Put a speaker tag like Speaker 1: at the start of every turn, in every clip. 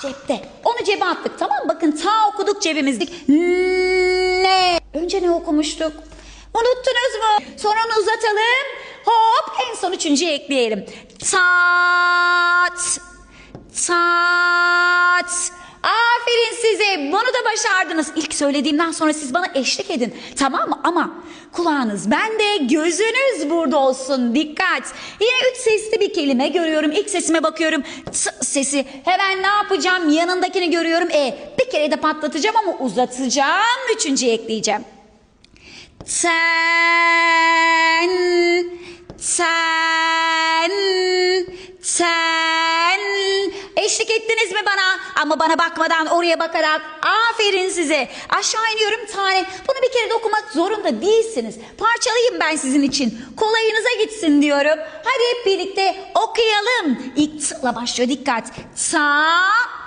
Speaker 1: cepte. Onu cebe attık tamam? Bakın ta okuduk cebimizdik. Ne? Önce ne okumuştuk? Unuttunuz mu? Sonra onu uzatalım. Hop en son üçüncüyü ekleyelim. Tat. Tat. Aferin size. Bunu da başardınız. İlk söylediğimden sonra siz bana eşlik edin. Tamam mı? Ama kulağınız bende, gözünüz burada olsun. Dikkat. Yine üç sesli bir kelime görüyorum. İlk sesime bakıyorum. T sesi. Hemen ne yapacağım? Yanındakini görüyorum. E bir kere de patlatacağım ama uzatacağım. Üçüncüyü ekleyeceğim. Sen, ettiniz mi bana? Ama bana bakmadan oraya bakarak aferin size. Aşağı iniyorum tane. Bunu bir kere de okumak zorunda değilsiniz. Parçalayayım ben sizin için. Kolayınıza gitsin diyorum. Hadi hep birlikte okuyalım. İlk t'la başlıyor dikkat. Ta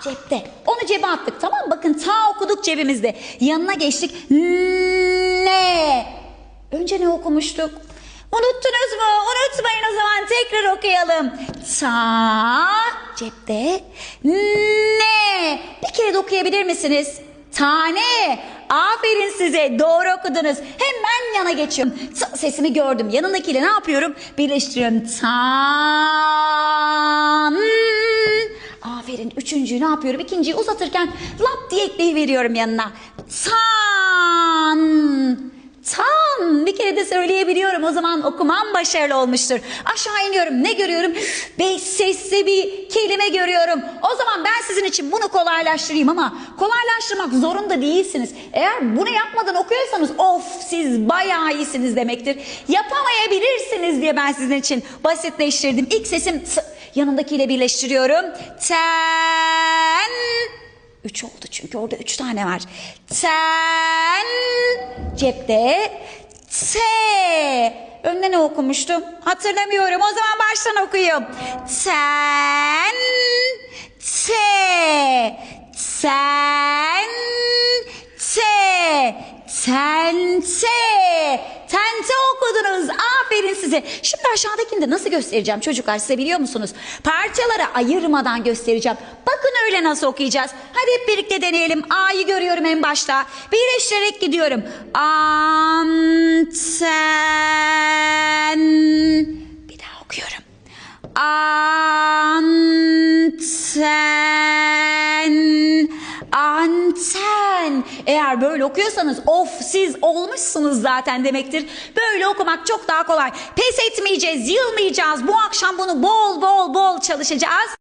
Speaker 1: cepte. Onu cebe attık tamam mı? Bakın ta okuduk cebimizde. Yanına geçtik. Ne? Önce ne okumuştuk? Unuttunuz mu? Unutmayın o zaman tekrar okuyalım. Ta cepte. Ne? Bir kere de okuyabilir misiniz? Tane. Aferin size. Doğru okudunuz. Hemen yana geçiyorum. T sesimi gördüm. Yanındakiyle ne yapıyorum? Birleştiriyorum. Tan. Aferin. Üçüncüyü ne yapıyorum? İkinciyi uzatırken lap diye ekleyiveriyorum yanına. Tan. Tam bir kere de söyleyebiliyorum o zaman okumam başarılı olmuştur. Aşağı iniyorum ne görüyorum? Beş sesli bir kelime görüyorum. O zaman ben sizin için bunu kolaylaştırayım ama kolaylaştırmak zorunda değilsiniz. Eğer bunu yapmadan okuyorsanız of siz bayağı iyisiniz demektir. Yapamayabilirsiniz diye ben sizin için basitleştirdim. İlk sesim yanındakiyle birleştiriyorum. Ten Üç oldu çünkü orada üç tane var. Ten cepte. T. Önde ne okumuştum? Hatırlamıyorum. O zaman baştan okuyayım. Ten. T. Ten. T. Tente. Tente okudunuz. Aferin size. Şimdi aşağıdakini de nasıl göstereceğim çocuklar size biliyor musunuz? Parçalara ayırmadan göstereceğim. Bakın öyle nasıl okuyacağız. Hadi hep birlikte deneyelim. A'yı görüyorum en başta. Birleştirerek gidiyorum. Anten. Anten. Anten. Eğer böyle okuyorsanız of siz olmuşsunuz zaten demektir. Böyle okumak çok daha kolay. Pes etmeyeceğiz, yılmayacağız. Bu akşam bunu bol bol bol çalışacağız.